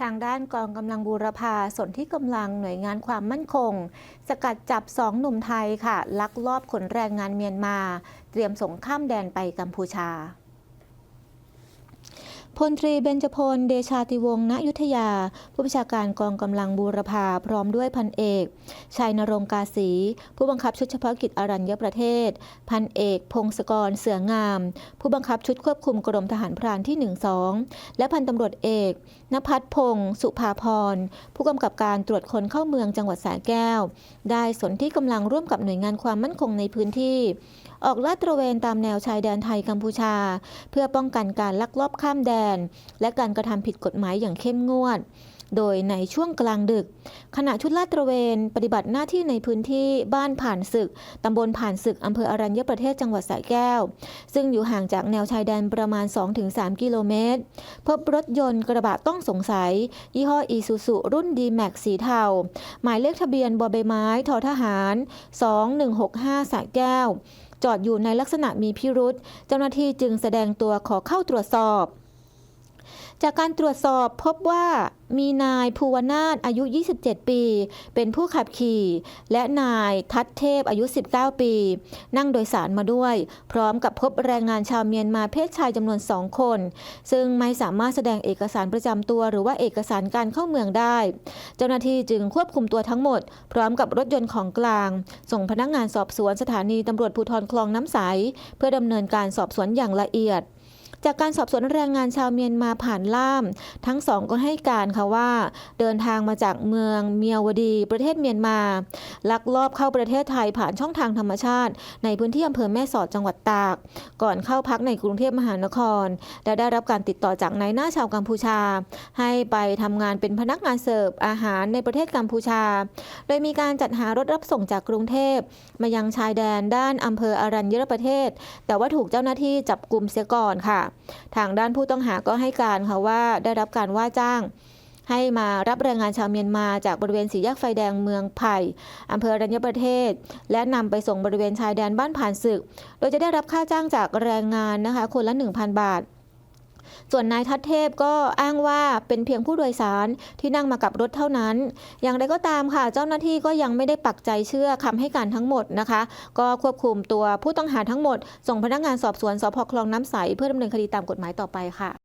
ทางด้านกองกำลังบูรพาส่วนที่กำลังหน่วยงานความมั่นคง สกัดจับสองหนุ่มไทยค่ะ ลักลอบขนแรงงานเมียนมา เตรียมส่งข้ามแดนไปกัมพูชา พลตรีเบญจพล เดชาติวงศ์ ณ ยุทธยา ผู้บัญชาการกองกำลังบูรพา พร้อมด้วยพันเอก ชัยนรงกาศีผู้บังคับชุดเฉพาะกิจอรัญญประเทศ พันเอก พงศกร เสืองาม ผู้บังคับชุดควบคุมกรมทหารพรานที่ 1-2 และพันตำรวจเอกนภัทรพงศ์ สุภาพร ผู้กำกับการตรวจคนเข้าเมืองจังหวัดสระแก้ว ได้สนที่กำลังร่วมกับหน่วยงานความมั่นคงในพื้นที่ ออกลาดตระเวนตามแนวชายแดนไทยกัมพูชา เพื่อป้องกันการลักลอบข้ามแดนและการกระทำผิดกฎหมายอย่างเข้มงวด โดยในช่วงกลางดึก ขณะชุดลาดตระเวนปฏิบัติหน้าที่ในพื้นที่บ้านผ่านศึกตำบลผ่านศึกอำเภออรัญญประเทศจังหวัดสระแก้ว ซึ่งอยู่ห่างจากแนวชายแดนประมาณ 2-3 กิโลเมตร พบรถยนต์กระบะต้องสงสัย ยี่ห้ออีซูซุรุ่น d m a x สีเทาหมายเลขทะเบียนบอใบไม้ทอทหาร 2165สระแก้วจอดอยู่ในลักษณะมีพิรุษ เจ้าหน้าที่จึงแสดงตัวขอเข้าตรวจสอบ จากการตรวจสอบพบว่ามีนายภูวนาถอายุ 27 ปี เป็นผู้ขับขี่ และนายทัศเทพอายุ 19 ปี นั่งโดยสารมาด้วย พร้อมกับพบแรงงานชาวเมียนมาเพศชายจำนวนสองคน ซึ่งไม่สามารถแสดงเอกสารประจำตัว หรือว่าเอกสารการเข้าเมืองได้ เจ้าหน้าที่จึงควบคุมตัวทั้งหมด พร้อมกับรถยนต์ของกลาง ส่งพนักงานสอบสวนสถานีตำรวจภูธรคลองน้ำใส เพื่อดำเนินการสอบสวนอย่างละเอียด จากการสอบสวนแรงงานชาวเมียนมาผ่านล่าม ทั้งสองก็ให้การค่ะว่า เดินทางมาจากเมืองเมียวดี ประเทศเมียนมา ลักลอบเข้าประเทศไทยผ่านช่องทางธรรมชาติ ในพื้นที่อำเภอแม่สอดจังหวัดตาก ก่อนเข้าพักในกรุงเทพมหานคร และได้รับการติดต่อจากนายหน้าชาวกัมพูชา ให้ไปทำงานเป็นพนักงานเสิร์ฟอาหารในประเทศกัมพูชา โดยมีการจัดหารถรับส่งจากกรุงเทพมายังชายแดนด้านอำเภออารัญญประเทศ แต่ว่าถูกเจ้าหน้าที่จับกลุ่มเสียก่อนค่ะ ทางด้านผู้ต้องหาก็ให้การค่ะว่าได้รับการว่าจ้าง ให้มารับแรงงานชาวเมียนมาจากบริเวณสี่แยกไฟแดงเมืองไผ่อำเภอรัญญประเทศ และนำไปส่งบริเวณชายแดนบ้านผ่านศึก โดยจะได้รับค่าจ้างจากแรงงานนะคะคนละ 1,000 บาทส่วนนายทัศเทพก็อ้างว่าเป็นเพียงผู้โดยสารที่นั่งมากับรถเท่านั้น อย่างไรก็ตามค่ะ เจ้าหน้าที่ก็ยังไม่ได้ปักใจเชื่อคำให้การทั้งหมดนะคะ ก็ควบคุมตัวผู้ต้องหาทั้งหมด ส่งพนักงานสอบสวนสพคลองน้ำใสเพื่อดำเนินคดีตามกฎหมายต่อไปค่ะ